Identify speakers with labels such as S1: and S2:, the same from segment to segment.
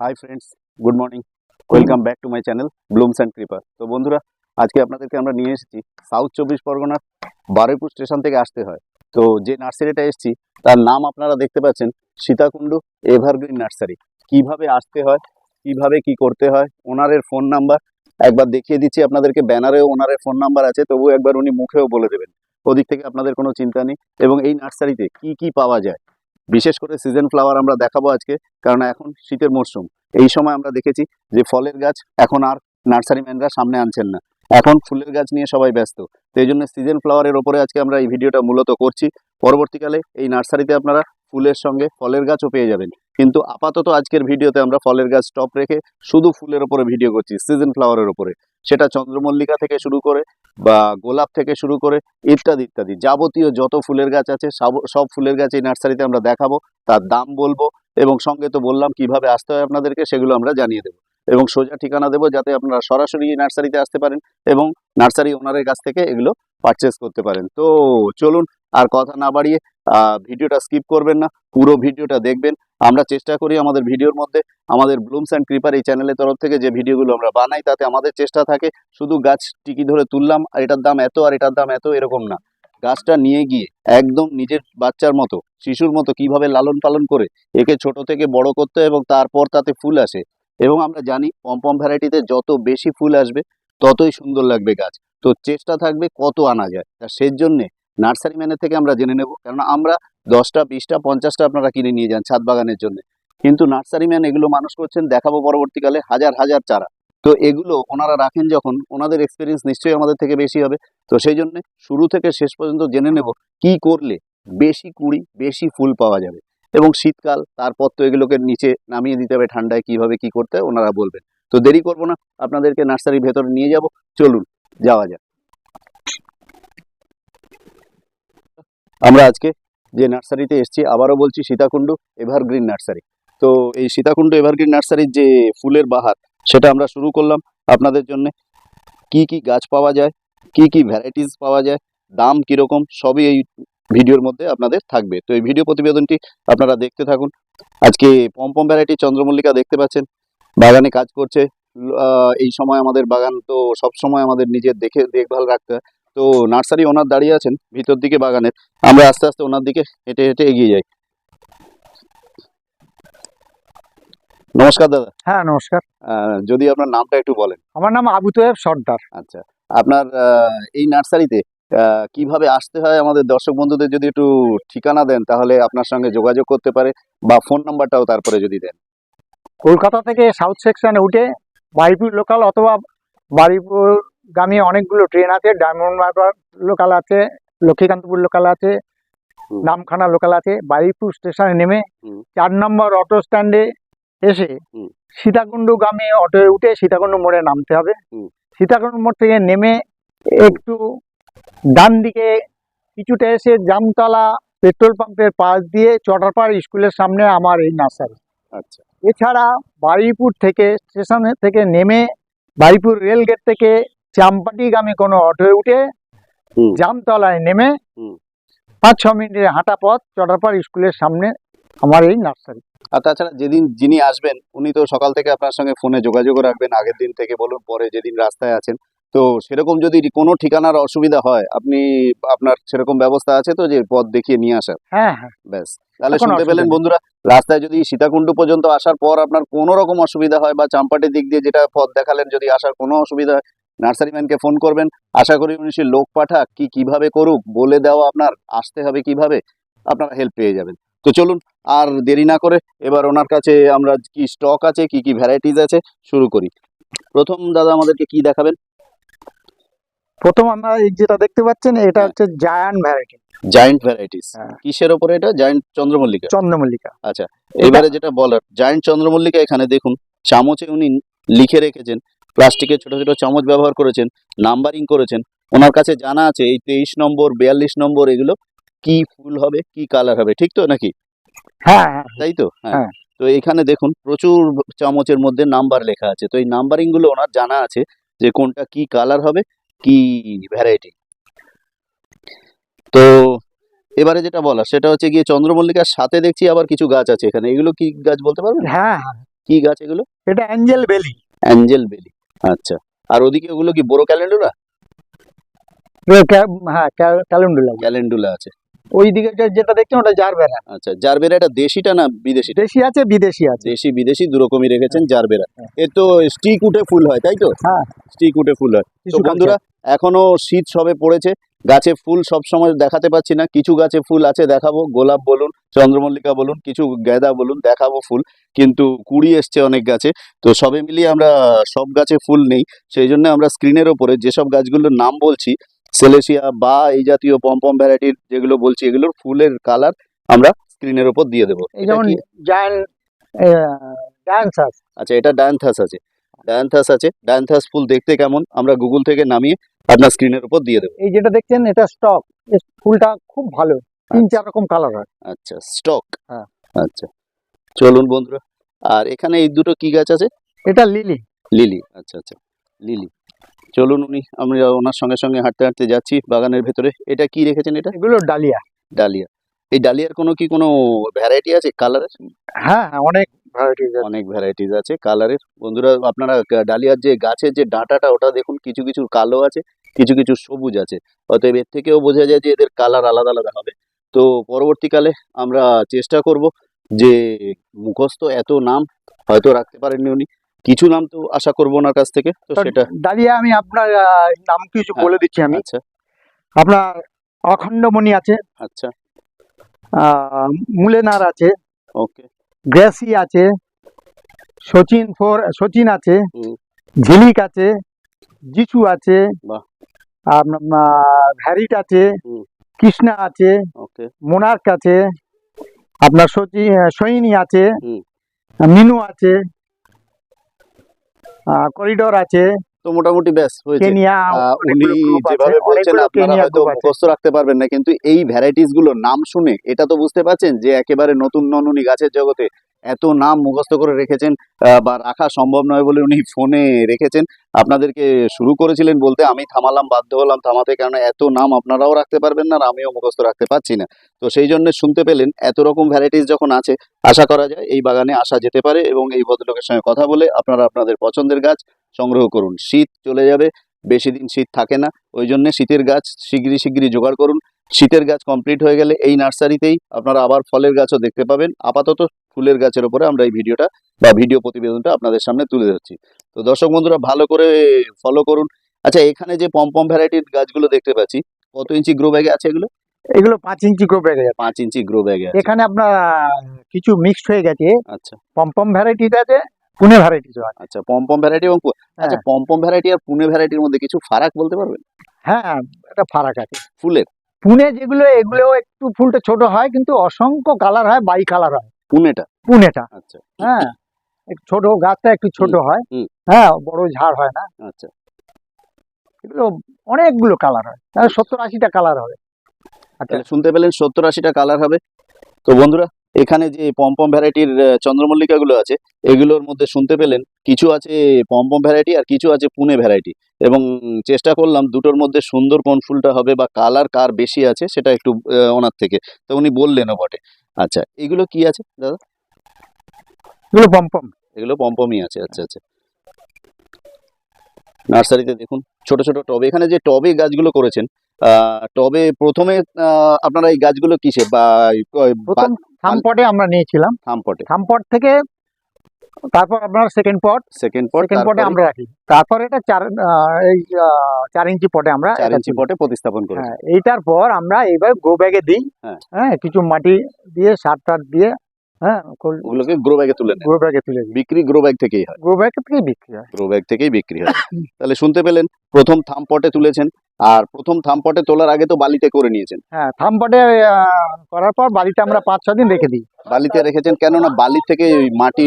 S1: Hi friends good morning welcome back to my channel blooms and creeper তো বন্ধুরা, আজকে আপনাদেরকে আমরা নিয়ে এসেছি সাউথ চব্বিশ পরগনার বারুইপুর স্টেশন থেকে আসতে হয়। তো যে নার্সারিটা এসেছি, তার নাম আপনারা দেখতে পাচ্ছেন, সীতাকুণ্ডু এভারগ্রিন নার্সারি কীভাবে আসতে হয়, কীভাবে কি করতে হয়, ওনারের ফোন নাম্বার একবার দেখিয়ে দিচ্ছি আপনাদেরকে, ব্যানারেও ওনারের ফোন নাম্বার আছে তবু একবার উনি মুখেও বলে দেবেন। ওদিক থেকে আপনাদের কোনো চিন্তা নেই। এবং এই নার্সারিতে কি কি পাওয়া যায় বিশেষ করে সিজন ফ্লাওয়ার আমরা দেখাবো আজকে, কারণ এখন শীতের মরশুম এই সময় আমরা দেখেছি যে ফলের গাছ এখন আর নার্সারিম্যানরা সামনে আনছেন না। এখন ফুলের গাছ নিয়ে সবাই ব্যস্ত। তো এই জন্য সিজন ফ্লাওয়ারের ওপরে আজকে আমরা এই ভিডিওটা মূলত করছি। পরবর্তীকালে এই নার্সারিতে আপনারা ফুলের সঙ্গে ফলের গাছও পেয়ে যাবেন। কিন্তু আপাতত আজকের ভিডিওতে আমরা ফলের গাছ স্টপ রেখে শুধু ফুলের ওপরে ভিডিও করছি সিজন ফ্লাওয়ারের ওপরে সেটা চন্দ্রমল্লিকা থেকে শুরু করে বা গোলাপ থেকে শুরু করে ইত্যাদি ইত্যাদি। যাবতীয় যত ফুলের গাছ আছে, সব- ফুলের গাছ এই নার্সারিতে আমরা দেখাবো, তার দাম বলব এবং সঙ্গে তো বললাম কীভাবে আসতে হয় আপনাদেরকে, সেগুলো আমরা জানিয়ে দেবো। এবং সোজা ঠিকানা দেবো যাতে আপনারা সরাসরি নার্সারিতে আসতে পারেন এবং নার্সারি ওনারের কাছ থেকে এগুলো পারচেস করতে পারেন। তো চলুন আর কথা না বাড়িয়ে ভিডিওটা স্কিপ করবেন না, পুরো ভিডিওটা দেখবেন। আমরা চেষ্টা করি আমাদের ভিডিওর মধ্যে, আমাদের ব্লুমস অ্যান্ড ক্রিপার এই চ্যানেলের তরফ থেকে যে ভিডিওগুলো আমরা বানাই, তাতে আমাদের চেষ্টা থাকে শুধু গাছ টিকি ধরে তুললাম, আর এটার দাম এত আর এটার দাম এত এরকম না। গাছটা নিয়ে গিয়ে একদম নিজের বাচ্চার মতো, শিশুর মতো কীভাবে লালন পালন করে, একে ছোট থেকে বড় করতে এবং তারপর তাতে ফুল আসে। এবং আমরা জানি পম্পম ভ্যারাইটিতে যত বেশি ফুল আসবে, ততই সুন্দর লাগবে গাছ। তো চেষ্টা থাকবে কত আনা যায়। তা সেই জন্যে নার্সারি ম্যানের থেকে আমরা জেনে নেব। কেননা আমরা দশটা, বিশটা, পঞ্চাশটা আপনারা কিনে নিয়ে যান ছাদ বাগানের জন্য। কিন্তু নার্সারি ম্যান এগুলো মানুষ করছেন, দেখাবো পরবর্তীকালে, হাজার হাজার চারা। তো এগুলো ওনারা রাখেন যখন, ওনাদের এক্সপিরিয়েন্স নিশ্চয়ই আমাদের থেকে বেশি হবে। তো সেই জন্য শুরু থেকে শেষ পর্যন্ত জেনে নেব কি করলে বেশি কুড়ি, বেশি ফুল পাওয়া যাবে। এবং শীতকাল, তারপর তো এগুলোকে নিচে নামিয়ে দিতে হবে ঠান্ডায় কীভাবে কি করতে ওনারা বলবেন। তো দেরি করব না, আপনাদেরকে নার্সারির ভেতরে নিয়ে যাব। চলুন, যাওয়া যাক। আমরা আজকে যে নার্সারিতে এসেছি, আবারও বলছি সীতাকুণ্ড এভারগ্রিন নার্সারি। তো এই সীতাকুণ্ড এভারগ্রিন নার্সারির যে ফুলের বাহার, সেটা আমরা শুরু করলাম আপনাদের জন্য। কি কি গাছ পাওয়া যায়, কি কি ভ্যারাইটিস পাওয়া যায়, দাম কীরকম, সবই এই ভিডিওর মধ্যে আপনাদের থাকবে। তো এই ভিডিও প্রতিবেদনটি আপনারা দেখতে থাকুন। আজকে পম্পম ভ্যারাইটি চন্দ্রমল্লিকা দেখতে পাচ্ছেন। বাগানে কাজ করছে। এই সময় আমাদের বাগান তো সব সময় আমাদের নিজের দেখে দেখভাল রাখতে হয়। তো নার্সারি ওনার দাঁড়িয়ে আছেন ভিতর দিকে বাগানের। আমরা আস্তে আস্তে ওনার দিকে হেঁটে হেঁটে এগিয়ে যাই। নমস্কার দাদা।
S2: হ্যাঁ নমস্কার।
S1: যদি আপনার নামটা একটু বলেন।
S2: আমার নাম আবু তোয়েব সর্দার।
S1: আচ্ছা আপনার এই নার্সারিতে কীভাবে আসতে হয় আমাদের দর্শক বন্ধুদের যদি একটু ঠিকানা দেন তাহলে আপনার সঙ্গে যোগাযোগ করতে পারে বা ফোন নাম্বারটাও তারপরে যদি দেন।
S2: কলকাতা থেকে সাউথ সেকশনে উঠে বারিপুর লোকাল অথবা বারিপুর গামী অনেকগুলো ট্রেন আছে ডায়মন্ড হারবার লোকাল আছে লক্ষ্মীকান্তপুর লোকাল আছে। নামখানা লোকাল আছে বারিপুর স্টেশনে নেমে চার নম্বর অটো স্ট্যান্ডে এসে। সীতাকুণ্ডু গামী অটোয় উঠে সীতাকুণ্ড মোড়ে নামতে হবে। সীতাকুণ্ড মোড় থেকে নেমে একটু ডান দিকে কিছুটা এসে জামতলা পেট্রোল পাম্পের পাশ দিয়ে চটারপাড় স্কুলের সামনে আমার এই নার্সারি।
S1: আচ্ছা।
S2: এছাড়া বারুইপুর থেকে স্টেশন থেকে নেমে বারুইপুর রেল গেট থেকে চাম্পাটিগামী কোনো অটোয় উঠে জামতলায় নেমে পাঁচ ছ মিনিটের হাঁটা পথ চটারপাড় স্কুলের সামনে আমার এই নার্সারি।
S1: আর তাছাড়া যেদিন যিনি আসবেন উনি তো সকাল থেকে আপনার সঙ্গে ফোনে যোগাযোগ রাখবেন আগের দিন থেকে বলুন পরে যেদিন রাস্তায় আছেন। তো সেরকম যদি কোনো ঠিকানার অসুবিধা হয় আপনি আপনার সেরকম ব্যবস্থা আছে তো যে পথ দেখিয়ে নিয়ে আসার?
S2: হ্যাঁ হ্যাঁ।
S1: ব্যাস। তাহলে শুনতে পেলেন বন্ধুরা রাস্তায় যদি সীতাকুণ্ড পর্যন্ত আসার পর আপনার কোনো রকম অসুবিধা হয় বা চাম্পাটির দিক দিয়ে যেটা পথ দেখালেন যদি আসার কোনো অসুবিধা হয় নার্সারি ম্যানকে ফোন করবেন। আশা করি উনি সে লোক পাঠাক কি কীভাবে করুক বলে দেওয়া আপনার আসতে হবে কীভাবে আপনারা হেল্প পেয়ে যাবেন। তো চলুন আর দেরি না করে এবার ওনার কাছে আমরা কি স্টক আছে কি কি ভ্যারাইটিস আছে শুরু করি। প্রথম দাদা আমাদেরকে কি দেখাবেন?
S2: প্রথম আমরা এই যেটা দেখতে পাচ্ছেন এটা
S1: হ্যাঁ।
S2: হচ্ছে জায়ান্ট ভ্যারাইটি
S1: জায়েন্ট ভ্যারাইটিস। কিসের ওপরে এটা? জায়েন্ট চন্দ্রমল্লিকা?
S2: চন্দ্রমল্লিকা।
S1: আচ্ছা এবারে যেটা বলার জায়েন্ট চন্দ্রমল্লিকা এখানে দেখুন চামচে উনি লিখে রেখেছেন প্লাস্টিকের ছোট ছোট চামচ ব্যবহার করেছেন নাম্বারিং করেছেন। ওনার কাছে জানা আছে এই তেইশ নম্বর বিয়াল্লিশ নম্বর এগুলো কি ফুল হবে কি কালার হবে ঠিক তো নাকি?
S2: হ্যাঁ হ্যাঁ।
S1: তাই তো? হ্যাঁ।
S2: হ্যাঁ।
S1: তো এখানে দেখুন প্রচুর চামচের মধ্যে নাম্বার লেখা আছে। তো এই নাম্বারিংগুলো ওনার জানা আছে যে কোনটা কি কালার হবে কি ভ্যারাইটি তো এবারে যেটা বলা সেটা হচ্ছে গিয়ে চন্দ্রমল্লিকার সাথে দেখছি আবার কিছু গাছ আছে এখানে। এগুলো কি গাছ বলতে পারবেন?
S2: হ্যাঁ হ্যাঁ।
S1: কি গাছ এগুলো?
S2: এটা অ্যাঞ্জেল বেলি
S1: অ্যাঞ্জেল বেলি আচ্ছা। আর ওদিকে ওগুলো কি বড় ক্যালেন্ডুলা?
S2: হ্যাঁ ক্যালেন্ডুলা
S1: ক্যালেন্ডুলা আছে।
S2: ওই দিকে যেটা দেখছেন ওটা জারবেরা।
S1: আচ্ছা জারবেরা এটা দেশিটা না বিদেশি?
S2: দেশি আছে বিদেশি আছে।
S1: দেশি বিদেশি দু রকমই রেখেছেন জারবেরা।
S2: হ্যাঁ।
S1: এর তো স্টিক উঠে ফুল হয় তাই তো?
S2: হ্যাঁ।
S1: স্টিক উঠে ফুল হয়। তো বন্ধুরা এখনও শীত সবে পড়েছে। গাছে ফুল সব সময় দেখাতে পাচ্ছি না। কিছু গাছে ফুল আছে দেখাবো। গোলাপ বলুন চন্দ্রমল্লিকা বলুন কিছু গেঁদা বলুন দেখাবো ফুল। কিন্তু কুড়ি এসছে অনেক গাছে। তো সবে মিলিয়ে আমরা সব গাছে ফুল নেই। সেই জন্য আমরা স্ক্রিনের ওপরে যেসব গাছগুলোর নাম বলছি সেলেসিয়া বা এই জাতীয় পম্পম ভ্যারাইটির যেগুলো বলছি এগুলোর ফুলের কালার আমরা স্ক্রিনের ওপর দিয়ে দেবো? আচ্ছা এটা ডায়ান্থাস আছে। ডায়ান্থাস আছে। ডায়ান্থাস ফুল দেখতে কেমন? আমরা গুগল থেকে নামিয়ে আপনার স্ক্রিনের উপর দিয়ে দেবো।
S2: এই যেটা দেখছেন এটা স্টক ফুলটা খুব ভালো। তিন চার রকম কালার হয়।
S1: আচ্ছা স্টক
S2: হ্যাঁ।
S1: আচ্ছা। চলুন বন্ধুরা আর এখানে এই দুটো কি গাছ আছে?
S2: এটা লিলি
S1: লিলি আচ্ছা আচ্ছা। লিলি চলুন উনি আমরা ওনার সঙ্গে সঙ্গে হাঁটতে হাঁটতে যাচ্ছি বাগানের ভেতরে। এটা কি রেখেছেন এটা?
S2: এগুলো ডালিয়া।
S1: ডালিয়া। এই ডালিয়ার কোনো কি কোনো ভ্যারাইটি আছে? কালারের
S2: হ্যাঁ হ্যাঁ অনেক ভ্যারাইটিস
S1: অনেক ভ্যারাইটিস আছে। কালারের বন্ধুরা আপনারা ডালিয়ার যে গাছের যে ডাঁটাটা ওটা দেখুন কিছু কিছু কালো আছে কিছু কিছু সবুজ আছে। অতএব এর থেকেও বোঝা যায় যে এদের কালার আলাদা আলাদা হবে। তো পরবর্তীকালে আমরা চেষ্টা করব যে মুখস্থ এত নাম হয়তো রাখতে পারেননি উনি। কিছু নাম তো আশা করব ওনার কাছ থেকে তো সেটা
S2: ডালিয়া আমি আপনার নাম কিছু
S1: হ্যাঁ,
S2: বলে দিচ্ছি আমি।
S1: আচ্ছা।
S2: আপনার অখণ্ডমণি আছে।
S1: আচ্ছা।
S2: মুলেনার আছে।
S1: ওকে
S2: গ্রেসি আছে সচিন ফোর সচিন আছে। ঝিলিক আছে জিচু আছে আপনার ভ্যারিট আছে কৃষ্ণা আছে মোনার্ক আছে আপনার সচি সৈনী আছে মিনু আছে করিডোর আছে
S1: তো মোটামুটি ব্যাস হয়েছে। উনি যেভাবে বলছেন আপনারা হয়তো মুখস্থ রাখতে পারবেন না কিন্তু এই ভ্যারাইটিসগুলোর নাম শুনে এটা তো বুঝতে পারছেন যে একেবারে নতুন ননুনি গাছের জগতে এত নাম মুখস্থ করে রেখেছেন বা রাখা সম্ভব নয় বলে উনি ফোনে রেখেছেন। আপনাদেরকে শুরু করেছিলেন বলতে আমি থামালাম, বাধ্য হলাম থামাতে কারণ এত নাম আপনারাও রাখতে পারবেন না আর আমিও মুখস্থ রাখতে পারছি না। তো সেই জন্য শুনতে পেলেন, এত রকম ভ্যারাইটিস যখন আছে, আশা করা যায় এই বাগানে আসা যেতে পারে এবং এই ভদ্রলোকের সঙ্গে কথা বলে আপনারা আপনাদের পছন্দের গাছ সংগ্রহ করুন। শীত চলে যাবে, বেশি দিন শীত থাকে না, ওই জন্য শীতের গাছ শিগগিরই শিগগিরই জোগাড় করুন। শীতের গাছ কমপ্লিট হয়ে গেলে এই নার্সারিতেই আপনারা আবার ফলের গাছও দেখতে পাবেন। আপাতত ফুলের গাছের উপরে আমরা এই ভিডিওটা বা ভিডিও প্রতিবেদনটা আপনাদের সামনে তুলে ধরছি। তো দর্শক বন্ধুরা ভালো করে ফলো করুন। আচ্ছা এখানে যে পম্পম ভ্যারাইটির গাছগুলো দেখতে পাচ্ছি কত ইঞ্চি গ্রো ব্যাগে আছে এগুলো?
S2: এগুলো পাঁচ ইঞ্চি করে বেড়ে যাবে
S1: পাঁচ ইঞ্চি গ্রো ব্যাগে আছে।
S2: এখানে আপনার কিছু মিক্সড হয়ে গেছে।
S1: আচ্ছা।
S2: পম্পম ভ্যারাইটিস আছে পুনে ভ্যারাইটি
S1: আচ্ছা পম্পম ভ্যারাইটি এবং পু- আচ্ছা
S2: হ্যাঁ।
S1: পম্পম ভ্যারাইটি আর পুনে ভ্যারাইটির মধ্যে কিছু ফারাক বলতে পারবেন?
S2: হ্যাঁ একটা ফারাক আছে।
S1: ফুলের?
S2: পুনে যেগুলো এগুলো একটু ফুলটা ছোট হয় কিন্তু অসংখ্য কালার হয় বাই কালার হয়।
S1: পুনেটা?
S2: পুনেটা।
S1: আচ্ছা।
S2: হ্যাঁ ছোট গাছটা একটু ছোট হয়। হ্যাঁ বড় ঝাড় হয় না।
S1: আচ্ছা।
S2: এগুলো অনেকগুলো কালার হয়। তাহলে সত্তর আশিটা কালার হবে। আচ্ছা
S1: শুনতে পেলেন সত্তর আশিটা কালার হবে। তো বন্ধুরা এখানে যে পম্পম ভ্যারাইটির চন্দ্রমল্লিকা গুলো আছে এগুলোর মধ্যে শুনতে পেলেন কিছু আছে পম্পম ভ্যারাইটি আর কিছু আছে পুনে ভ্যারাইটি। এবং চেষ্টা করলাম দুটোর মধ্যে সুন্দর কোন ফুলটা হবে বা কালার কার বেশি আছে সেটা একটু ওনার থেকে। তো উনি বললেনও বটে। আচ্ছা এগুলো কি আছে দাদা?
S2: এগুলো পম্পম
S1: এগুলো পম্পমই আছে আচ্ছা আচ্ছা। নার্সারিতে দেখুন ছোট ছোট টবে। এখানে যে টবে গাছগুলো করেছেন আহ, টবে প্রথমে আপনারা এই গাছগুলো কিসে? বা
S2: প্রথম থামপটে আমরা নিয়েছিলাম।
S1: থামপটে
S2: থামপট থেকে তারপর আপনার second pot
S1: second pot
S2: second পটে আমরা রাখি। তারপর এটা চার এই চার ইঞ্চি পটে আমরা
S1: চার ইঞ্চি পটে প্রতিস্থাপন করি
S2: হ্যাঁ এইটার পর আমরা এবার গ্রো ব্যাগে দিই।
S1: হ্যাঁ।
S2: হ্যাঁ কিছু মাটি দিয়ে সার টার দিয়ে হ্যাঁ
S1: ওগুলোকে গ্রো ব্যাগে তুলে
S2: গ্রো ব্যাগে তুলে
S1: বিক্রি গ্রো ব্যাগ থেকেই হয়।
S2: গ্রো ব্যাগ থেকে বিক্রি হয়।
S1: গ্রো ব্যাগ থেকেই বিক্রি হয়। তাহলে শুনতে পেলেন প্রথম থাম পটে তুলেছেন। আর প্রথম থাম পটে তোলার আগে তো বালিতে করে নিয়েছেন।
S2: হ্যাঁ থামপটে করার পর বাড়িতে আমরা পাঁচ ছ দিন রেখে দিই।
S1: বালিতে রেখেছেন কেননা বালি থেকে ওই মাটি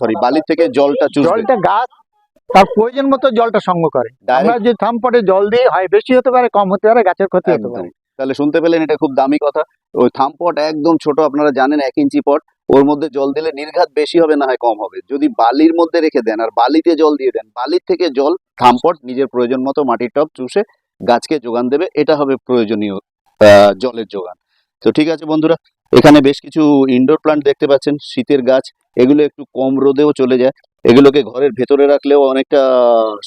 S1: সরি বালি থেকে জলটা চুষবে।
S2: জলটা গাছ তার প্রয়োজন মতো জলটা সঙ্গ করে। আমরা যে থামপটে জল দিই হয় বেশি হতে পারে কম হতে পারে গাছের ক্ষতি হতে পারে।
S1: তাহলে শুনতে পেলেন এটা খুব দামি কথা। ওই থাম পট একদম ছোট আপনারা জানেন এক ইঞ্চি পট। ওর মধ্যে জল দিলে নির্ঘাত বেশি হবে না হয় কম হবে। যদি বালির মধ্যে রেখে দেন আর বালিতে জল দিয়ে দেন বালির থেকে জল থাম পট নিজের প্রয়োজন মতো মাটির টপ চুষে গাছকে যোগান দেবে, এটা হবে প্রয়োজনীয় জলের যোগান। তো ঠিক আছে বন্ধুরা, এখানে বেশ কিছু ইনডোর প্লান্ট দেখতে পাচ্ছেন, শীতের গাছ, এগুলো একটু কম রোদেও চলে যায়। এগুলোকে ঘরের ভেতরে রাখলেও অনেকটা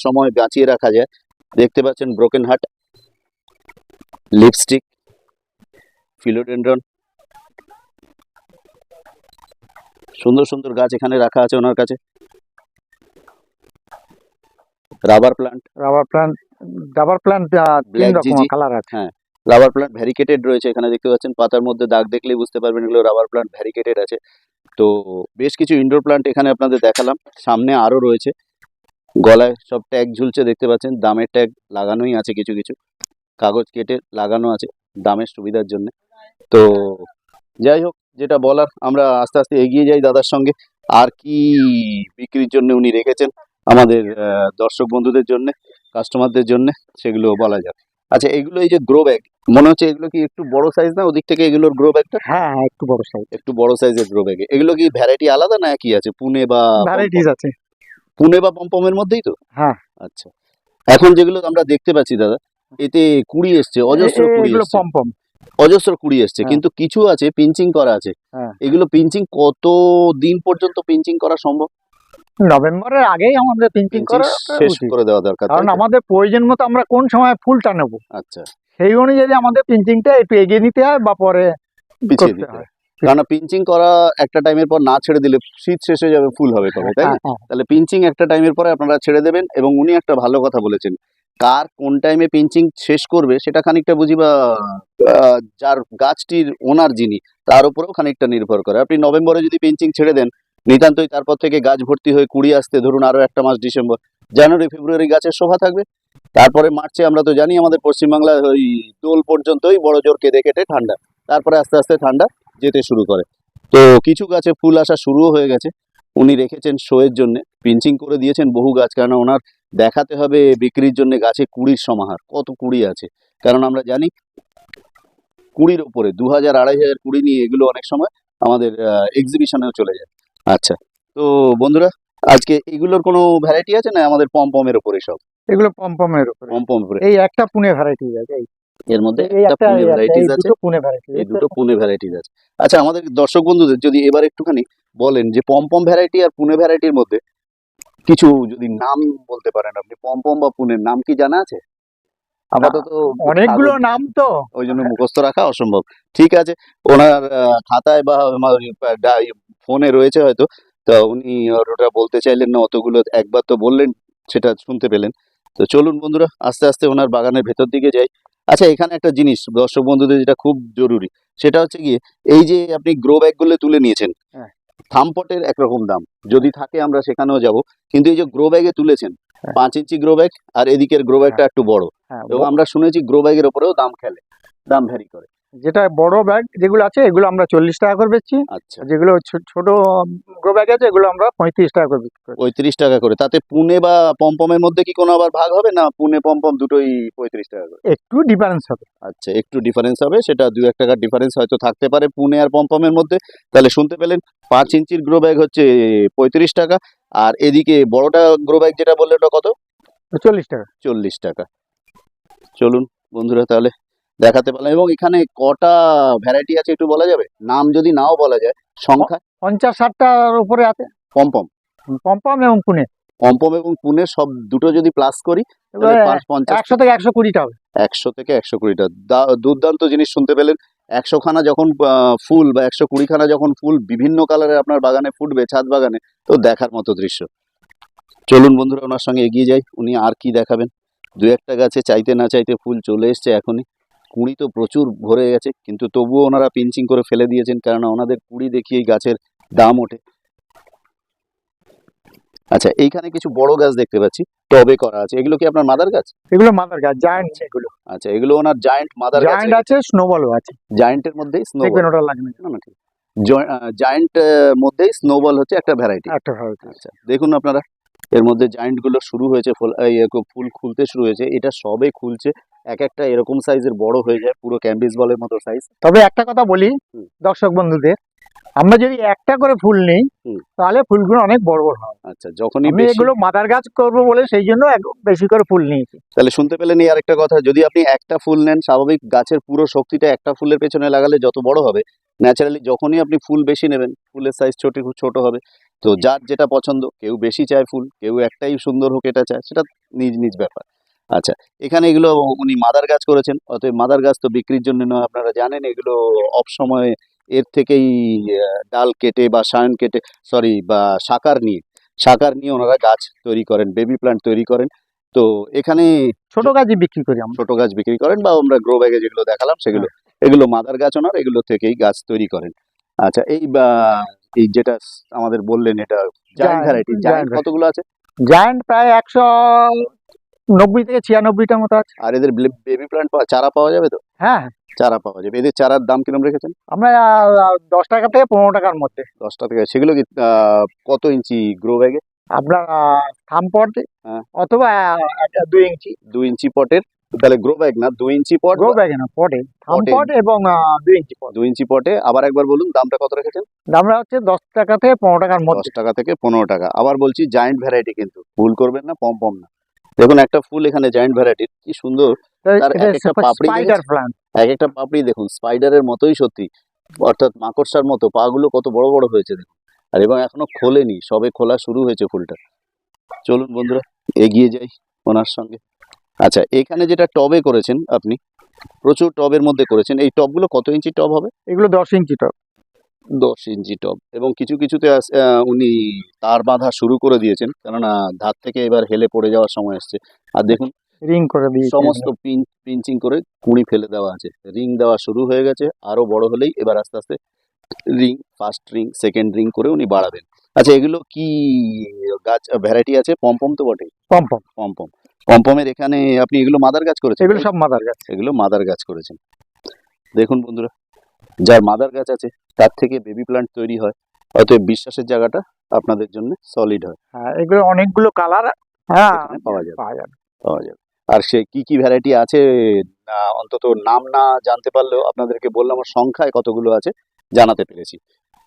S1: সময় বাঁচিয়ে রাখা যায়। দেখতে পাচ্ছেন ব্রোকেন হার্ট লিপস্টিক ফিলোডেন্ড্রন সুন্দর সুন্দর গাছ এখানে রাখা আছে ওনার কাছে। Rubber plant
S2: rubber plant rubber plant তিন রকম কালার আছে।
S1: রাবার প্লান্ট ভ্যারিকেটেড রয়েছে এখানে দেখতে পাচ্ছেন পাতার মধ্যে দাগ দেখলেই বুঝতে পারবেন এগুলো রাবার প্লান্ট ভ্যারিকেটেড আছে। তো বেশ কিছু ইনডোর প্লান্ট এখানে আপনাদের দেখালাম সামনে আরও রয়েছে। গলায় সব ট্যাগ ঝুলছে দেখতে পাচ্ছেন দামের ট্যাগ লাগানোই আছে কিছু কিছু। কাগজ কেটে লাগানো আছে দামের সুবিধার জন্য। তো যাই হোক যেটা বলার আমরা আস্তে আস্তে এগিয়ে যাই দাদার সঙ্গে। আর কি বিক্রির জন্য উনি রেখেছেন আমাদের দর্শক বন্ধুদের জন্য কাস্টমারদের জন্য সেগুলো বলা যাক আচ্ছা এগুলো এই যে গ্রো ব্যাগ মনে হচ্ছে এগুলো কি একটু বড় সাইজ না ওদিক থেকে এগুলোর গ্রো ব্যাগটা
S2: হ্যাঁ হ্যাঁ একটু বড় সাইজ
S1: একটু বড় সাইজের গ্রো ব্যাগে এগুলো কি ভ্যারাইটি আলাদা না একই আছে? পুনে বা
S2: ভ্যারাইটিস আছে।
S1: পুনে বা পম্পমের মধ্যেই তো?
S2: হ্যাঁ।
S1: আচ্ছা। এখন যেগুলো আমরা দেখতে পাচ্ছি দাদা এতে কুড়ি এসছে অজস্র কুড়ি
S2: এগুলো
S1: এসছে।
S2: পম পম
S1: অজস্র কুড়ি এসছে
S2: হ্যাঁ।
S1: কিন্তু কিছু আছে পিঞ্চিং করা আছে।
S2: হ্যাঁ।
S1: এগুলো পিঞ্চিং কত দিন পর্যন্ত পিঞ্চিং করা সম্ভব?
S2: নভেম্বরের আগেই আমাদের পিঞ্চিং করা
S1: শেষ করে দেওয়া দরকার
S2: কারণ আমাদের প্রয়োজন মতো আমরা কোন সময় ফুলটা নেব?
S1: আচ্ছা।
S2: সেই অনুযায়ী আমাদের পিঞ্চিংটা একটু এগিয়ে নিতে হয় বা পরে
S1: পিছিয়ে দিতে
S2: হয়।
S1: কারণ পিঞ্চিং করা একটা টাইমের পর না ছেড়ে দিলে শীত শেষ হয়ে যাবে ফুল হবে কবে তাই
S2: হ্যাঁ, হ্যাঁ।
S1: তাহলে পিঞ্চিং একটা টাইমের পরে আপনারা ছেড়ে দেবেন এবং উনি একটা ভালো কথা বলেছেন। কার কোন টাইমে পিঞ্চিং শেষ করবে সেটা খানিকটা বুঝি বা যার গাছটির ওনার যিনি তার উপরেও খানিকটা নির্ভর করে। আপনি নভেম্বরে যদি পিঞ্চিং ছেড়ে দেন নিতান্তই তারপর থেকে গাছ ভর্তি হয়ে কুড়ি আসতে ধরুন আরও একটা মাস ডিসেম্বর, জানুয়ারি, ফেব্রুয়ারি গাছের শোভা থাকবে। তারপরে মার্চে আমরা তো জানি আমাদের পশ্চিমবাংলায় ওই দোল পর্যন্তই বড় জোর কেঁদে কেটে ঠান্ডা, তারপরে আস্তে আস্তে ঠান্ডা যেতে শুরু করে। তো কিছু গাছে ফুল আসা শুরুও হয়ে গেছে। উনি রেখেছেন শোয়ের জন্য, পিঞ্চিং করে দিয়েছেন বহু গাছ কেন ওনার দেখাতে হবে বিক্রির জন্য গাছে কুড়ির সমাহার, কত কুড়ি আছে। কারণ আমরা জানি কুড়ির ওপরে দু হাজার আড়াই হাজার কুড়ি নিয়ে এগুলো অনেক সময় আমাদের এক্সিবিশনেও চলে যায়। আচ্ছা। তো বন্ধুরা আজকে এগুলোর কোনো ভ্যারাইটি আছে না আমাদের পম পমের উপরে সব?
S2: এগুলো পম পমের উপরে।
S1: পম পম উপরে।
S2: এই একটা পুনে ভ্যারাইটি আছে এই-
S1: এর মধ্যে একটা পুনে
S2: এই
S1: ভ্যারাইটিস আছে।
S2: দুটো পুনে ভ্যারাইটি
S1: এই দুটো পুনে ভ্যারাইটিস আছে। আচ্ছা আমাদের দর্শক বন্ধুদের যদি এবার একটুখানি বলেন যে পম পম ভ্যারাইটি আর পুনে ভ্যারাইটির মধ্যে কিছু যদি নাম বলতে পারেন আপনি পম পম বা পুনের নাম কি জানা আছে? আপাতত
S2: অনেকগুলো নাম তো।
S1: ওই জন্য মুখস্থ রাখা অসম্ভব। ঠিক আছে ওনার খাতায় বা ফোনে রয়েছে হয়তো। তা উনি ওটা বলতে চাইলেন না অতগুলো একবার তো বললেন সেটা শুনতে পেলেন। তো চলুন বন্ধুরা আস্তে আস্তে ওনার বাগানের ভেতর দিকে যাই। আচ্ছা এখানে একটা জিনিস দর্শক বন্ধুদের যেটা খুব জরুরি সেটা হচ্ছে গিয়ে এই যে আপনি গ্রো ব্যাগগুলো তুলে নিয়েছেন
S2: হ্যাঁ।
S1: থামপটের একরকম দাম। যদি থাকে আমরা সেখানেও যাব। কিন্তু এই যে গ্রো ব্যাগে তুলেছেন
S2: হ্যাঁ।
S1: পাঁচ ইঞ্চি গ্রো ব্যাগ আর এদিকের গ্রো ব্যাগটা একটু বড়।
S2: হ্যাঁ
S1: এবং আমরা শুনেছি গ্রো ব্যাগের ওপরেও দাম খেলে দাম ভ্যারি করে।
S2: যেটা বড় ব্যাগ যেগুলো আছে এগুলো আমরা চল্লিশ টাকা করে বেচছি।
S1: আচ্ছা।
S2: যেগুলো ছোট গ্রো ব্যাগ আছে এগুলো আমরা পঁয়ত্রিশ টাকা করে বিক্রি করি
S1: পঁয়ত্রিশ টাকা করে। তাতে পুনে বা পমপমের মধ্যে কি কোনো আবার ভাগ হবে না পুনে পমপম দুটোই পঁয়ত্রিশ টাকা করে?
S2: একটু ডিফারেন্স হবে।
S1: আচ্ছা একটু ডিফারেন্স হবে সেটা দু এক টাকার ডিফারেন্স হয়তো থাকতে পারে পুনে আর পমপমের মধ্যে। তাহলে শুনতে পেলেন পাঁচ ইঞ্চির গ্রো ব্যাগ হচ্ছে পঁয়ত্রিশ টাকা আর এদিকে বড়টা গ্রো ব্যাগ যেটা বললে ওটা কত?
S2: চল্লিশ টাকা।
S1: চল্লিশ টাকা। চলুন বন্ধুরা তাহলে দেখাতে পারলাম। এবং এখানে কটা ভ্যারাইটি আছে একটু বলা যাবে? নাম যদি নাও বলা যায় সংখ্যা?
S2: পঞ্চাশ ষাটটার উপরে আছে।
S1: পমপম।
S2: পম্পম এবং পুনে।
S1: পমপম এবং পুনে সব দুটো যদি প্লাস করি
S2: একশো থেকে একশো কুড়িটা হবে।
S1: একশো থেকে একশো কুড়িটা। দুর্দান্ত জিনিস শুনতে পেলেন। একশো খানা যখন ফুল বা একশো কুড়ি খানা যখন ফুল বিভিন্ন কালারের আপনার বাগানে ফুটবে ছাদ বাগানে তো দেখার মতো দৃশ্য। চলুন বন্ধুরা ওনার সঙ্গে এগিয়ে যাই। উনি আর কি দেখাবেন? দু একটা গাছে চাইতে না চাইতে ফুল চলে এসছে এখনই। কুঁড়ি তো প্রচুর ভরে গেছে কিন্তু তবুও ওনারা পিঞ্চিং করে ফেলে দিয়েছেন কেননা ওনাদের কুঁড়ি দেখিয়েই গাছের দাম ওঠে। আচ্ছা এইখানে কিছু বড় গাছ দেখতে পাচ্ছি টবে করা আছে। এগুলো কি আপনার মাদার গাছ?
S2: এগুলো মাদার গাছ জায়ান্ট এগুলো।
S1: আচ্ছা এগুলো ওনার জায়ান্ট মাদার গাছ
S2: জায়ান্ট আছে স্নোবলও আছে।
S1: জায়ান্টের মধ্যেই স্নোবল
S2: দেখবেন ওটা লাগবে।
S1: না না ঠিক। জায়ান্ট মধ্যেই স্নোবল হচ্ছে একটা ভ্যারাইটি
S2: একটা variety।
S1: আচ্ছা দেখুন আপনারা। এর মধ্যে জায়ান্টগুলো শুরু হয়েছে ফুল ফুল খুলতে শুরু হয়েছে এটা সবে খুলছে এক একটা এরকম সাইজের বড় হয়ে যায় পুরো ক্যাম্বিস বলের মতো সাইজ
S2: তবে একটা কথা বলি দর্শক বন্ধুদের আমরা যদি একটা করে ফুল নিই। তাহলে ফুলগুলো অনেক বড় বড় হয়।
S1: আচ্ছা যখনই
S2: আমি এগুলো মাদার গাছ করব বলে সেই জন্য বেশি করে ফুল নিয়েছি।
S1: তাহলে শুনতে পেলেন এই আরেকটা কথা যদি আপনি একটা ফুল নেন স্বাভাবিক গাছের পুরো শক্তিটা একটা ফুলের পেছনে লাগালে যত বড় হবে ন্যাচারালি যখনই আপনি ফুল বেশি নেবেন ফুলের সাইজ ছোট খুব ছোট হবে। তো যার যেটা পছন্দ কেউ বেশি চায় ফুল কেউ একটাই সুন্দর হোক এটা চায় সেটা নিজ নিজ ব্যাপার। আচ্ছা এখানে এগুলো উনি মাদার গাছ করেছেন অতএব মাদার গাছ তো বিক্রির জন্য নয় আপনারা জানেন এগুলো অফ সময়ে এর থেকেই ডাল কেটে বা সায়ন কেটে সরি বা সাকার নিয়ে সাকার নিয়ে ওনারা গাছ তৈরি করেন বেবি প্লান্ট তৈরি করেন। তো এখানে
S2: ছোট গাছই বিক্রি করি আমরা।
S1: ছোট গাছ বিক্রি করেন বা আমরা গ্রো ব্যাগে যেগুলো দেখালাম সেগুলো এগুলো মাদার গাছ ওনার এগুলো থেকেই গাছ তৈরি করেন। আচ্ছা এই বা এই যেটা আমাদের বললেন এটা জায়ান্ট ভ্যারাইটি জায়ান্ট কতগুলো আছে?
S2: জায়ান্ট প্রায় একশো নব্বই থেকে ছিয়ানব্বইটার মতো আছে।
S1: আর এদের বেবি প্লান্ট চারা পাওয়া যাবে তো?
S2: হ্যাঁ।
S1: চারা পাওয়া যাবে। এদের চারার দাম কিরম রেখেছেন?
S2: আমরা দশ টাকা থেকে পনেরো টাকার মধ্যে।
S1: দশটা থেকে। সেগুলো কি কত ইঞ্চি গ্রো ব্যাগে
S2: আপনার থামপট
S1: হ্যাঁ।
S2: অথবা দুই ইঞ্চি।
S1: দু ইঞ্চি পটের তাহলে গ্রো ব্যাগ না? দু ইঞ্চি পট
S2: গ্রো ব্যাগে না পটে। থামপট এবং আহ, দুই ইঞ্চি পট।
S1: দু ইঞ্চি পটে। আবার একবার বলুন দামটা কত রেখেছেন?
S2: আমরা হচ্ছে দশ টাকা থেকে পনেরো টাকার
S1: দশ টাকা থেকে পনেরো টাকা। আবার বলছি জায়ান্ট ভ্যারাইটি কিন্তু। ভুল করবেন না পম পম না। দেখুন একটা ফুল এখানে জায়ান্ট ভ্যারাইটির কি সুন্দর। তার এক একটা পাপড়ি এক একটা পাপড়ি দেখুন স্পাইডারের মতোই সত্যি। অর্থাৎ মাকড়সার মতো পাগুলো কত বড় বড় হয়েছে দেখুন। আর এবং এখনও খোলেনি সবে খোলা শুরু হয়েছে ফুলটা। চলুন বন্ধুরা এগিয়ে যাই ওনার সঙ্গে। আচ্ছা এখানে যেটা টবে করেছেন আপনি প্রচুর টবের মধ্যে করেছেন এই টবগুলো কত ইঞ্চি টব হবে?
S2: এগুলো দশ ইঞ্চি টপ
S1: দশ ইঞ্চি টব এবং কিছু কিছুতে উনি তার বাঁধা শুরু করে দিয়েছেন কেননা ধার থেকে এবার হেলে পড়ে যাওয়ার সময় এসছে। আর দেখুন
S2: রিং করে দিয়েছি
S1: সমস্ত পিঞ্চিং করে কুড়ি ফেলে দেওয়া আছে। রিং দেওয়া শুরু হয়ে গেছে আরও বড় হলেই এবার আস্তে আস্তে ring first ring second ring করে উনি বাড়াবেন। আচ্ছা এগুলো কি গাছ ভ্যারাইটি আছে? পম্পম তো বটেই।
S2: পম্পম।
S1: পম্পম। পম্পমের এখানে আপনি এগুলো মাদার গাছ করেছেন?
S2: এগুলো সব মাদার গাছ।
S1: এগুলো মাদার গাছ করেছেন। দেখুন বন্ধুরা যার মাদার গাছ আছে তার থেকে বেবি প্লান্ট তৈরি হয়। অতএব বিশ্বাসের জায়গাটা আপনাদের জন্য সলিড হয়।
S2: হ্যাঁ এগুলো অনেকগুলো কালার হ্যাঁ
S1: পাওয়া যাবে।
S2: পাওয়া যাবে।
S1: পাওয়া যাবে। আর সে কি কি ভ্যারাইটি আছে অন্তত নাম না জানতে পারলেও আপনাদেরকে বললাম আমার সংখ্যায় কতগুলো আছে জানাতে পেরেছি।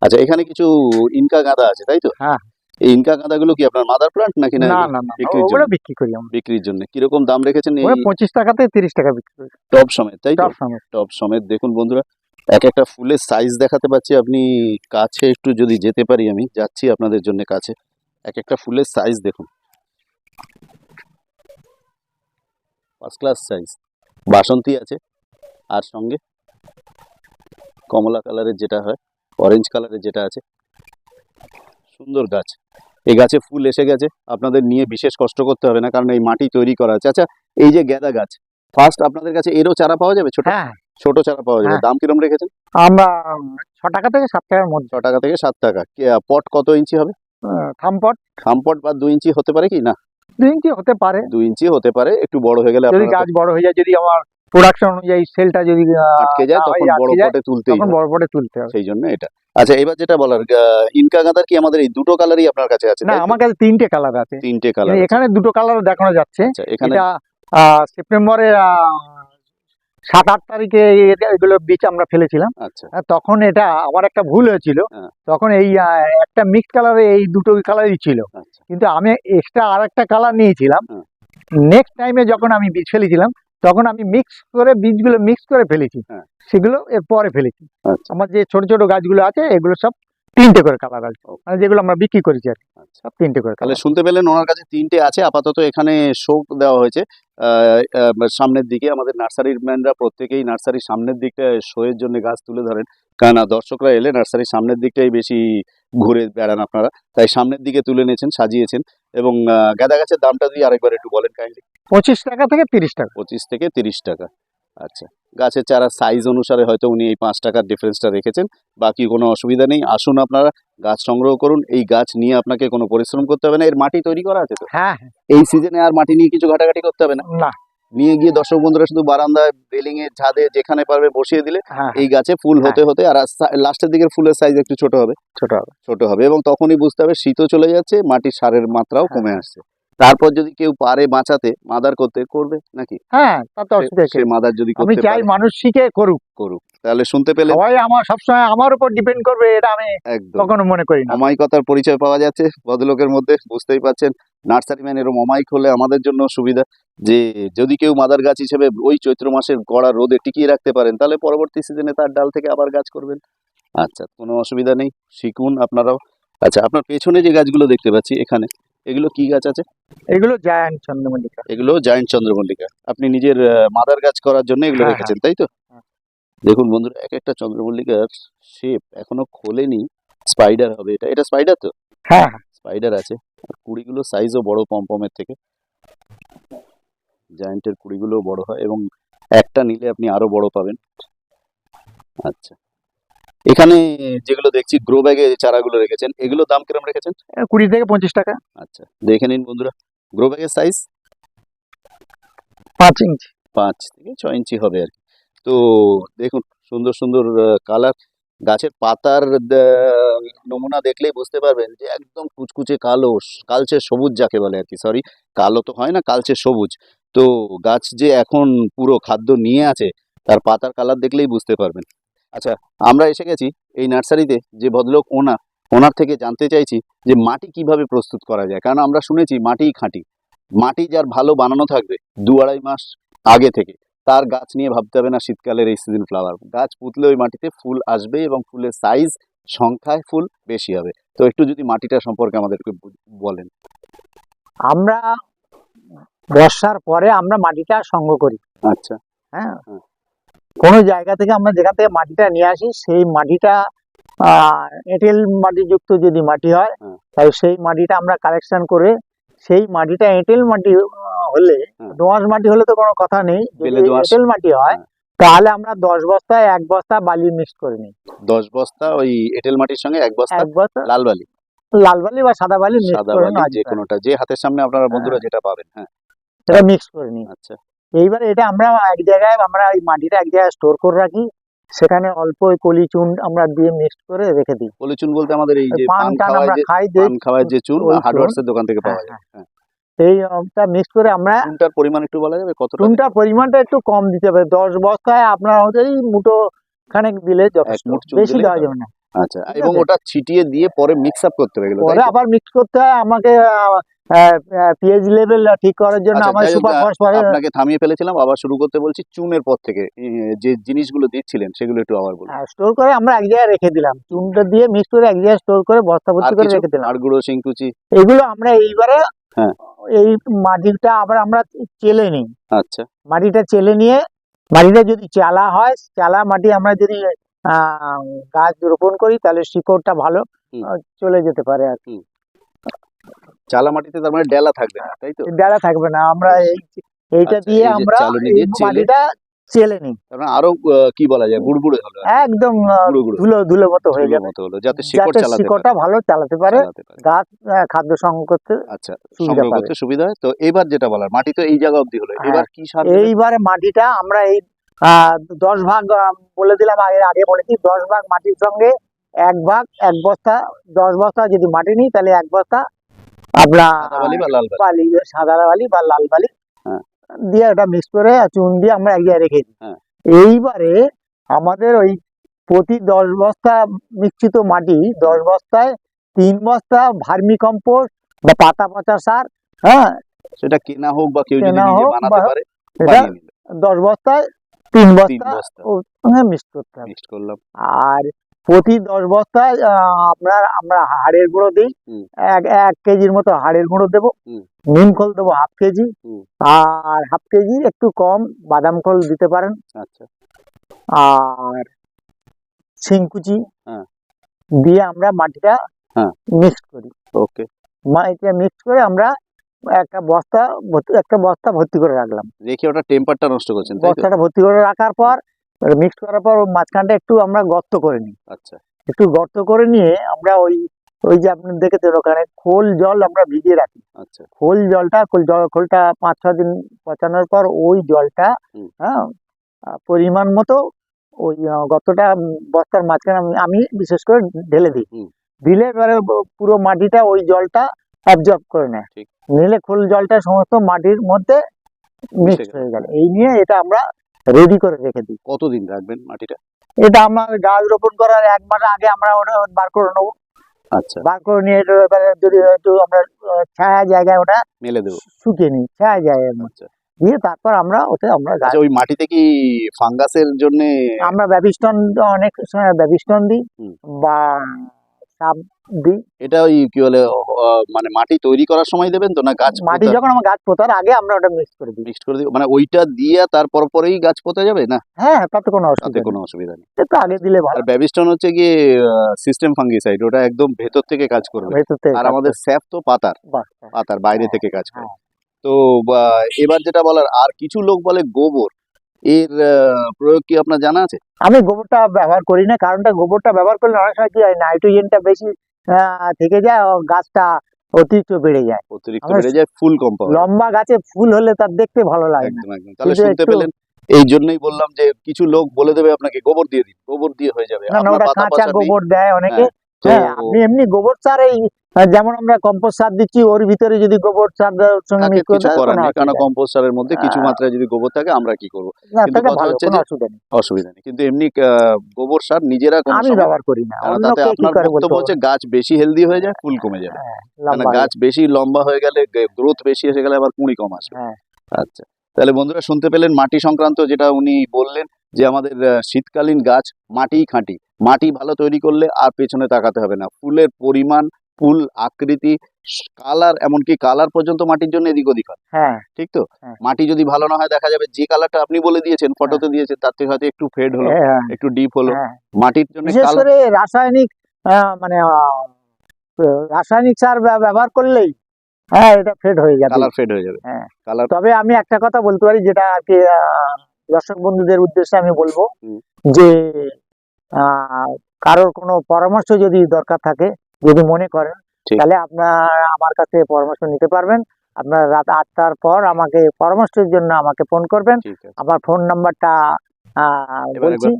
S1: আচ্ছা এখানে কিছু ইনকা গাঁদা আছে তাই তো?
S2: হ্যাঁ।
S1: এই ইনকা গাঁদাগুলো কি আপনার মাদার প্লান্ট নাকি না
S2: না না না ওগুলো বিক্রি করি আমরা।
S1: বিক্রির জন্য। কীরকম দাম রেখেছেন এই
S2: ওগুলো পঁচিশ টাকা থেকে তিরিশ টাকা বিক্রি করি।
S1: টব সমেত তাই
S2: টপ সমেত।
S1: টব সমেত। দেখুন বন্ধুরা এক একটা ফুলের সাইজ দেখাতে পাচ্ছি। আপনি কাছে একটু যদি যেতে পারি আমি যাচ্ছি আপনাদের জন্য কাছে। এক একটা ফুলের সাইজ দেখুন। ফার্স্ট ক্লাস সাইজ বাসন্তী আছে আর সঙ্গে কমলা কালারের যেটা হয় অরেঞ্জ কালারের যেটা আছে। সুন্দর গাছ। এই গাছে ফুল এসে গেছে। আপনাদের নিয়ে বিশেষ কষ্ট করতে হবে না কারণ এই মাটি তৈরি করা আছে। আচ্ছা এই যে গ্যাদা গাছ ফার্স্ট আপনাদের কাছে এরও চারা পাওয়া যাবে? ছোট
S2: হ্যাঁ।
S1: ছোট চারা পাওয়া যাবে।
S2: হ্যাঁ।
S1: দাম কিরম রেখেছেন?
S2: আমরা ছ টাকা থেকে সাত টাকার মধ্যে।
S1: ছ টাকা থেকে সাত টাকা। পট কত ইঞ্চি হবে?
S2: থামপট
S1: খামপট বা দুই ইঞ্চি হতে পারে কি? না।
S2: দুই ইঞ্চি হতে পারে।
S1: দুই ইঞ্চি হতে পারে। একটু বড় হয়ে গেলে
S2: যদি গাছ বড় হয়ে যায় যদি আমার প্রোডাকশন অনুযায়ী সেলটা যদি
S1: আটকে যায় তখন বড় পটে
S2: তখন বড় পটে তুলতে হবে।
S1: সেই জন্য এটা। আচ্ছা এবার যেটা বলার ইনকা গাঁদার কি আমাদের এই দুটো কালারই আপনার কাছে আছে
S2: না আমার কাছে তিনটে কালার আছে।
S1: তিনটে কালার
S2: এখানে দুটো কালার দেখানো যাচ্ছে।
S1: আচ্ছা এখানে
S2: সেপ্টেম্বরের আহ, সাত আট তারিখে এগুলো বীজ আমরা ফেলেছিলাম।
S1: আচ্ছা।
S2: তখন এটা আমার একটা ভুল হয়েছিল।
S1: হ্যাঁ।
S2: তখন এই একটা মিক্স কালারে এই দুটো কালারই ছিল।
S1: আচ্ছা।
S2: কিন্তু আমি এক্সট্রা আর একটা কালার নিয়েছিলাম নেক্সট টাইমে যখন আমি বীজ ফেলেছিলাম তখন আমি মিক্স করে বীজগুলো মিক্স করে ফেলেছি।
S1: হ্যাঁ।
S2: সেগুলো এর পরে ফেলেছি।
S1: আচ্ছা।
S2: আমার যে ছোট ছোট গাছগুলো আছে এগুলো সব তিনটে করে আছে
S1: Okay.
S2: মানে যেগুলো আমরা বিক্রি করেছি আর
S1: আচ্ছা।
S2: সব তিনটে করে
S1: তাহলে শুনতে পেলেন ওনার কাছে তিনটে আছে আপাতত এখানে শোক দেওয়া হয়েছে। সামনের দিকে আমাদের নার্সারির ম্যানরা প্রত্যেকেই নার্সারির সামনের দিকটা শোয়ের জন্য গাছ তুলে ধরেন। কেননা দর্শকরা এলে নার্সারির সামনের দিকটাই বেশি ঘুরে বেড়ান আপনারা। তাই সামনের দিকে তুলে নিয়েছেন সাজিয়েছেন। এবং গাঁদা গাছের দামটা দিয়ে আরেকবার একটু বলেন কাইন্ডলি
S2: পঁচিশ টাকা থেকে তিরিশ টাকা।
S1: পঁচিশ থেকে তিরিশ টাকা। আচ্ছা। গাছের চারা সাইজ অনুসারে হয়তো উনি এই পাঁচ টাকার ডিফারেন্সটা রেখেছেন। বাকি কোনো অসুবিধা নেই। আসুন আপনারা গাছ সংগ্রহ করুন। এই গাছ নিয়ে আপনাকে কোনো পরিশ্রম করতে হবে না। এর মাটি তৈরি করা আছে তো?
S2: হ্যাঁ হ্যাঁ,
S1: এই সিজনে আর মাটি নিয়ে কিছু ঘাটাঘাটি করতে হবে না?
S2: না।
S1: নিয়ে গিয়ে দর্শক বন্ধুরা শুধু বারান্দায় রেলিং এ ছাদে যেখানে পারবে বসিয়ে দিলে
S2: হ্যাঁ
S1: এই গাছে ফুল হতে হতে আর লাস্টের দিকের ফুলের সাইজ একটু ছোট হবে।
S2: ছোট হবে।
S1: ছোট হবে এবং তখনই বুঝতে হবে শীতও চলে যাচ্ছে মাটির সারের মাত্রাও
S2: হ্যাঁ।
S1: কমে আসছে। তারপর যদি কেউ পারে বাঁচাতে মাদার করতে করবে নাকি?
S2: হ্যাঁ তাতে অসুবিধা
S1: সে মাদার যদি
S2: আমি চাই মানুষ শিখে করুক।
S1: করুক। তাহলে শুনতে পেলে
S2: সবাই আমার সবসময় আমার উপর ডিপেন্ড করবে এটা আমি কখনো মনে করি না।
S1: অমায়িকতার পরিচয় পাওয়া যাচ্ছে। ভদ্রলোকের মধ্যে বুঝতেই পারছেন নার্সারি ম্যান এরকম অমায়িক হলে আমাদের জন্য সুবিধা। যে যদি কেউ মাদার গাছ হিসেবে ওই চৈত্র মাসের গড়া রোদে টিকিয়ে রাখতে পারেন তাহলে পরবর্তী সিজনে তার ডাল থেকে আবার গাছ করবেন। আচ্ছা কোনো অসুবিধা নেই। শিখুন আপনারাও। আচ্ছা আপনার পেছনে যে গাছগুলো দেখতে পাচ্ছি এখানে এগুলো কি গাছ আছে?
S2: এগুলো জায়ান্ট চন্দ্রমল্লিকা।
S1: এগুলো জায়েন্ট চন্দ্রমল্লিকা। আপনি নিজের মাদার গাছ করার জন্য এগুলো
S2: হ্যাঁ,
S1: রেখেছেন তাই তো?
S2: হ্যাঁ।
S1: দেখুন বন্ধুরা এক একটা চন্দ্রমল্লিকার শেপ এখনও খোলেনি। স্পাইডার হবে এটা। এটা স্পাইডার তো?
S2: হ্যাঁ
S1: স্পাইডার আছে। আর কুড়িগুলো সাইজও বড় পমপমের থেকে। জায়েন্টের কুড়িগুলোও বড় হয় এবং একটা নিলে আপনি আরও বড় পাবেন। আচ্ছা। এখানে যেগুলো দেখছি গ্রো ব্যাগে চারাগুলো রেখেছেন এগুলো দাম কিরম রেখেছেন?
S2: কুড়ি থেকে পঁচিশ টাকা।
S1: আচ্ছা দেখে নিন বন্ধুরা। গ্রো ব্যাগের সাইজ
S2: পাঁচ ইঞ্চি
S1: পাঁচ থেকে ছ ইঞ্চি হবে আর কি। তো দেখুন সুন্দর সুন্দর কালার গাছের পাতার নমুনা দেখলেই বুঝতে পারবেন যে একদম কুচকুচে কালো কালচে সবুজ যাকে বলে আর কি সরি কালো তো হয় না কালচে সবুজ। তো গাছ যে এখন পুরো খাদ্য নিয়ে আছে, তার পাতার কালার দেখলেই বুঝতে পারবেন। আচ্ছা আমরা এসে গেছি এই নার্সারিতে যে ভদ্রলোক ওনার ওনার থেকে জানতে চাইছি যে মাটি কীভাবে প্রস্তুত করা যায়। কারণ আমরা শুনেছি মাটিই খাঁটি। মাটি যার ভালো বানানো থাকবে দু আড়াই মাস আগে থেকে। তার গাছ নিয়ে ভাবতে হবে না শীতকালের এই সিজন ফ্লাওয়ার গাছ পুতলে ওই মাটিতে ফুল আসবে এবং ফুলের সাইজ সংখ্যায় ফুল বেশি হবে। তো একটু যদি মাটিটা সম্পর্কে আমাদেরকে বলেন।
S2: আমরা বর্ষার পরে আমরা মাটিটা সংগ্রহ করি।
S1: আচ্ছা।
S2: হ্যাঁ।
S1: হুম।
S2: কোনো জায়গা থেকে আমরা যেখান থেকে মাটিটা নিয়ে আসি সেই মাটিটা এঁটেল মাটিযুক্ত যদি মাটি হয়
S1: হুম।
S2: তাহলে সেই মাটিটা আমরা কালেকশন করে সেই মাটিটা এঁটেল মাটি হলে
S1: হুম।
S2: দোঁয়াশ মাটি হলে তো কোনো কথা নেই যদি এঁটেল মাটি হয়
S1: হ্যাঁ।
S2: তাহলে আমরা দশ বস্তায় এক বস্তা বালি মিক্স করে নিই।
S1: দশ বস্তা ওই এঁটেল মাটির সঙ্গে এক বস্তা
S2: এক বস্তা
S1: লাল বালি।
S2: লাল বালি বা সাদা বালি
S1: সাদা বালি যে কোনোটা যে হাতের সামনে আপনারা বন্ধুরা যেটা পাবেন হ্যাঁ।
S2: সেটা মিক্স করে নিই।
S1: আচ্ছা।
S2: এইবারে এটা আমরা এক জায়গায় আমরা এই মাটিটা এক জায়গায় স্টোর করে রাখি। সেখানে অল্প ওই কলি চুন আমরা দিয়ে মিক্স করে রেখে দিই।
S1: পলিচুন বলতে আমাদের এই যে
S2: পান টান আমরা খাই দিই
S1: পান খাওয়ায় যে চুন
S2: ওই
S1: হার্ডওয়ার্স এর দোকান থেকে পাওয়া
S2: হ্যাঁ,
S1: যায়। হ্যাঁ।
S2: সেইটা মিক্স করে আমরা
S1: চুনটার পরিমাণ একটু বলা যাবে? কতটা?
S2: চুনটা পরিমাণটা একটু কম দিতে হবে। দশ বস্তায় আপনার হচ্ছে এই মুঠো খানেক দিলে যথেষ্ট। বেশি দেওয়া যাবে না।
S1: আচ্ছা এবং ওটা ছিটিয়ে দিয়ে পরে মিক্স আপ করতে হবে
S2: পরে আবার মিক্স করতে হয়। আমাকে পিএইচ লেভেল ঠিক করার জন্য
S1: আচ্ছা,
S2: আমার সুপার ফসফরাস
S1: আপনাকে থামিয়ে ফেলেছিলাম আবার শুরু করতে বলছি চুনের পর থেকে যে জিনিসগুলো দিচ্ছিলেন সেগুলো একটু আবার বলুন।
S2: স্টোর করে আমরা এক জায়গায় রেখে দিলাম। চুনটা দিয়ে মিক্স করে এক জায়গায় স্টোর করে বস্তা ভর্তি করে রেখে দিলাম।
S1: আর গুঁড়ো শিংকুচি?
S2: এগুলো আমরা এইবারে
S1: হ্যাঁ।
S2: এই মাটিটা আবার আমরা চেলে নিই।
S1: আচ্ছা।
S2: মাটিটা চেলে নিয়ে মাটিটা যদি চালা হয় চালা মাটি আমরা যদি আহ, গাছ রোপণ করি তাহলে শিকড়টা ভালো চলে যেতে পারে আর কি।
S1: চালা মাটিতে তার মানে ডেলা থাকবে না তাই তো?
S2: ডালা থাকবে না আমরা এই এইটা
S1: আচ্ছা,
S2: দিয়ে আমরা মাটিটা চেলে নিই।
S1: তার মানে আরও কি বলা যায় গুড়গুড়ে হলো।
S2: একদম ধুলো ধুলো মতো হয়ে যাবে।
S1: মতো হলো যাতে শিকড় চালাতে
S2: শিকড়টা ভালো চালাতে পারে গাছ খাদ্য সংগ্রহ করতে
S1: আচ্ছা
S2: সুবিধা
S1: সংগ্রহ করতে সুবিধা হয়। তো এবার যেটা বলার মাটি তো এই জায়গা অবধি হলো।
S2: হ্যাঁ,
S1: এবার কি সার?
S2: এইবারে মাটিটা আমরা এই আহ, দশ ভাগ বলে দিলাম আগে আগে বলেছি দশ ভাগ মাটির সঙ্গে এক ভাগ এক বস্তা দশ বস্তা যদি মাটি নিই তাহলে এক বস্তা আপনার
S1: বালি বা লাল বালি
S2: বালি সাদা বালি বা লাল বালি
S1: হ্যাঁ।
S2: দিয়ে ওটা মিক্স করে চুন দিয়ে আমরা এক জায়গায় রেখে দিই।
S1: হ্যাঁ।
S2: এইবারে আমাদের ওই প্রতি দশ বস্তা মিশ্রিত মাটি দশ বস্তায় তিন বস্তা ভার্মি কম্পোস্ট বা পাতা পচা সার হ্যাঁ?
S1: সেটা কেনা হোক বা কেউ যদি
S2: কেনা
S1: নিজে বানাতে পারে
S2: দশ বস্তায় তিন বস্তা মিক্স করতে হবে।
S1: মিক্সড করলাম।
S2: আর প্রতি দশ বস্তায় আহ, আপনার আমরা হাড়ের গুঁড়ো দিই। এক এক কেজির মতো হাড়ের গুঁড়ো দেবো। নিম খোল দেবো হাফ কেজি। আর হাফ কেজি একটু কম বাদাম খোল দিতে পারেন।
S1: আচ্ছা।
S2: আর শিংকুচি
S1: হ্যাঁ।
S2: দিয়ে আমরা মাটিটা
S1: হ্যাঁ।
S2: মিক্স করি।
S1: ওকে।
S2: মাটিটা মিক্স করে আমরা একটা বস্তা একটা বস্তা ভর্তি করে রাখলাম।
S1: রেখে ওটা টেম্পারটা নষ্ট করছেন
S2: বস্তাটা ভর্তি করে রাখার পর মিক্স করার পর মাঝখানটা একটু আমরা গর্ত করে নিই।
S1: আচ্ছা।
S2: একটু গর্ত করে নিয়ে আমরা ওই ওই যে আপনি দেখেছেন ওখানে খোল জল আমরা ভিজিয়ে রাখি।
S1: আচ্ছা।
S2: খোল জলটা খোল জল খোলটা পাঁচ ছ দিন পচানোর পর ওই জলটা হ্যাঁ পরিমাণ মতো ওই গর্তটা বস্তার মাঝখানে আমি- বিশেষ করে ঢেলে দিই। দিলে এবারে পুরো মাটিটা ওই জলটা অ্যাবজর্ব করে নেয়। নিলে খোল জলটা সমস্ত মাটির মধ্যে মিক্স হয়ে গেল। এই নিয়ে এটা আমরা রেডি করে রেখে দিই।
S1: কতদিন রাখবেন মাটিটা?
S2: এটা আমরা গাছ রোপণ করার এক মাস আগে আমরা ওটা বার করে নেব।
S1: আচ্ছা।
S2: বার করে নিয়ে এবারে যদি একটু আমরা ছায়া জায়গায় ওটা
S1: মেলে দেবো।
S2: শুকিয়ে নিই ছায়া জায়গায়
S1: আচ্ছা।
S2: দিয়ে তারপর আমরা ওতে আমরা
S1: আচ্ছা ওই মাটিতে কি ফাঙ্গাসের জন্য
S2: আমরা ব্যাবিস্টন অনেক সময় ব্যাবিস্টন দিই বা দিই
S1: এটা ওই কি বলে মানে মাটি তৈরি করার সময় দেবেন তো না গাছ
S2: মাটি যখন আমরা গাছ পোতার আগে আমরা ওটা মিক্স করে দিই।
S1: করে মানে ওইটা দিয়ে তারপর পরেই গাছ পোতা যাবে না?
S2: হ্যাঁ তাতে কোনো অসুবিধা
S1: কোনো অসুবিধা নেই।
S2: আগে দিলে ভালো।
S1: আর ব্যাবিস্টন হচ্ছে সিস্টেম ফাঙ্গিসাইড ওটা একদম ভেতর থেকে কাজ করবে। আর আমাদের স্যাপ তো পাতার। পাতার বাইরে
S2: হ্যাঁ,
S1: থেকে কাজ করে।
S2: হ্যাঁ।
S1: তো বা, এবার যেটা বলার আর কিছু লোক বলে গোবর। এর প্রয়োগ কি আপনার জানা আছে?
S2: আমি গোবরটা ব্যবহার করি না কারণটা গোবরটা ব্যবহার করলে অনেক সময় কি হয় নাইট্রোজেনটা বেশি থেকে যায় ও গাছটা অতিরিক্ত বেড়ে যায়।
S1: অতিরিক্ত বেড়ে যায় ফুল কম।
S2: লম্বা গাছে ফুল হলে তার দেখতে ভালো লাগে না।
S1: তাহলে শুনতে পেলেন এই জন্যই বললাম যে কিছু লোক বলে দেবে আপনাকে গোবর দিয়ে দিন গোবর দিয়ে হয়ে যাবে।
S2: না
S1: আপনার
S2: ওটা কাঁচা গোবর দেয় অনেকে। হ্যাঁ আপনি এমনি গোবর সার এই যেমন আমরা কম্পোস্ট সার দিচ্ছি ওর ভিতরে যদি গোবর সার সঙ্গে
S1: কিছু করার নেই কারণ কম্পোস্ট সারের মধ্যে কিছু
S2: হ্যাঁ।
S1: মাত্রায় যদি গোবর থাকে আমরা কি করব?
S2: না
S1: কিন্তু কথা হচ্ছে যে-
S2: অসুবিধা নেই।
S1: কিন্তু এমনি গোবর সার নিজেরা কোনো
S2: আমি ব্যবহার করি না
S1: তাতে আপনার বক্তব্য হচ্ছে গাছ বেশি হেলদি হয়ে যায় ফুল কমে যাবে।
S2: হ্যাঁ,
S1: মানে গাছ বেশি লম্বা হয়ে গেলে গ্রোথ বেশি এসে গেলে আবার কুঁড়ি কম আসবে।
S2: হ্যাঁ।
S1: আচ্ছা তাহলে বন্ধুরা শুনতে পেলেন মাটি সংক্রান্ত যেটা উনি বললেন যে আমাদের শীতকালীন গাছ মাটি খাঁটি। মাটি ভালো তৈরি করলে আর পেছনে তাকাতে হবে না। ফুলের পরিমাণ ফুল আকৃতি কালার এমনকি কালার পর্যন্ত মাটির জন্য এদিক ওদিক হয়।
S2: হ্যাঁ।
S1: ঠিক তো?
S2: হ্যাঁ।
S1: মাটি যদি ভালো না হয় দেখা যাবে যে কালারটা আপনি বলে দিয়েছেন ফটোতে দিয়েছেন তার থেকে হয়তো একটু ফেড হলো
S2: হ্যাঁ,
S1: একটু ডিপ হলো।
S2: হ্যাঁ।
S1: মাটির জন্য
S2: বিশেষ করে রাসায়নিক মানে রাসায়নিক সার ব্যবহার করলেই হ্যাঁ এটা ফেড হয়ে যাবে।
S1: কালার ফেড হয়ে যাবে।
S2: হ্যাঁ।
S1: কালার
S2: তবে আমি একটা কথা বলতে পারি যেটা আর কি দর্শক বন্ধুদের উদ্দেশ্যে আমি বলব যে আহ, কারোর কোনো পরামর্শ যদি দরকার থাকে যদি মনে করেন তাহলে আপনার আমার কাছে পরামর্শ নিতে পারবেন। আপনার রাত আটটার পর আমাকে পরামর্শের জন্য আমাকে ফোন করবেন। আমার ফোন নাম্বারটা বলছি।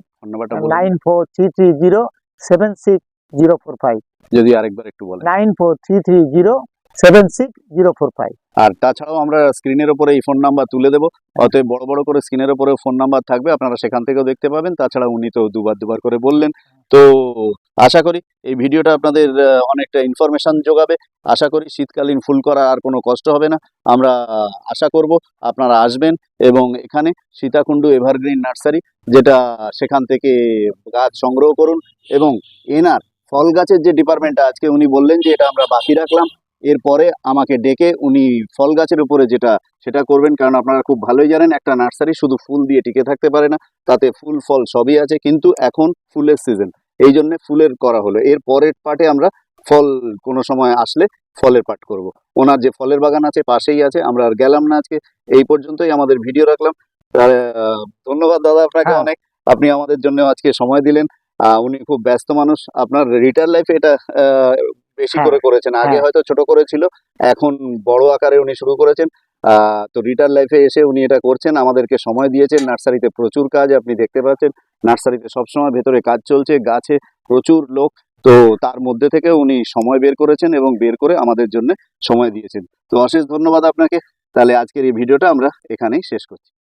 S2: Nine four three three zero seven six zero four five.
S1: যদি আরেকবার একটু বলেন।
S2: Nine four three three zero seven six zero four five.
S1: আর তাছাড়াও আমরা স্ক্রিনের ওপরে এই ফোন নাম্বার তুলে দেবো। অতএব বড় বড় করে স্ক্রিনের ওপরে ফোন নাম্বার থাকবে আপনারা সেখান থেকেও দেখতে পাবেন। তাছাড়া উনি তো দুবার দুবার করে বললেন। তো আশা করি এই ভিডিওটা আপনাদের অনেকটা ইনফরমেশান যোগাবে। আশা করি শীতকালীন ফুল করা আর কোনো কষ্ট হবে না। আমরা আশা করব আপনারা আসবেন এবং এখানে সীতাকুণ্ডু এভারগ্রিন নার্সারি, যেটা সেখান থেকে গাছ সংগ্রহ করুন এবং এনার ফল গাছের যে ডিপার্টমেন্টটা আজকে উনি বললেন যে এটা আমরা বাকি রাখলাম। এরপরে আমাকে ডেকে উনি ফল গাছের উপরে যেটা সেটা করবেন কারণ আপনারা খুব ভালোই জানেন একটা নার্সারি শুধু ফুল দিয়ে টিকে থাকতে পারে না তাতে ফুল ফল সবই আছে কিন্তু এখন ফুলের সিজন। এই জন্য ফুলের করা হলো। এর পরের পার্টে আমরা ফল কোনো সময় আসলে ফলের পার্ট করব। ওনার যে ফলের বাগান আছে পাশেই আছে আমরা আর গেলাম না আজকে। এই পর্যন্তই আমাদের ভিডিও রাখলাম। ধন্যবাদ দাদা আপনাকে
S2: হ্যাঁ।
S1: অনেক। আপনি আমাদের জন্য আজকে সময় দিলেন। আহ, উনি খুব ব্যস্ত মানুষ। আপনার রিটায়ার লাইফে এটা আহ, বেশি
S2: হ্যাঁ,
S1: করে করেছেন। আগে
S2: হ্যাঁ।
S1: হয়তো ছোট করেছিল এখন বড় আকারে উনি শুরু করেছেন। আহ, তো রিটায়ার লাইফে এসে উনি এটা করছেন আমাদেরকে সময় দিয়েছেন। নার্সারিতে প্রচুর কাজ আপনি দেখতে পাচ্ছেন। নার্সারিতে সবসময় ভেতরে কাজ চলছে গাছে প্রচুর লোক। তো তার মধ্যে থেকে উনি সময় বের করেছেন এবং বের করে আমাদের জন্য সময় দিয়েছেন। তো অশেষ ধন্যবাদ আপনাকে। তাহলে আজকের এই ভিডিওটা আমরা এখানেই শেষ করছি।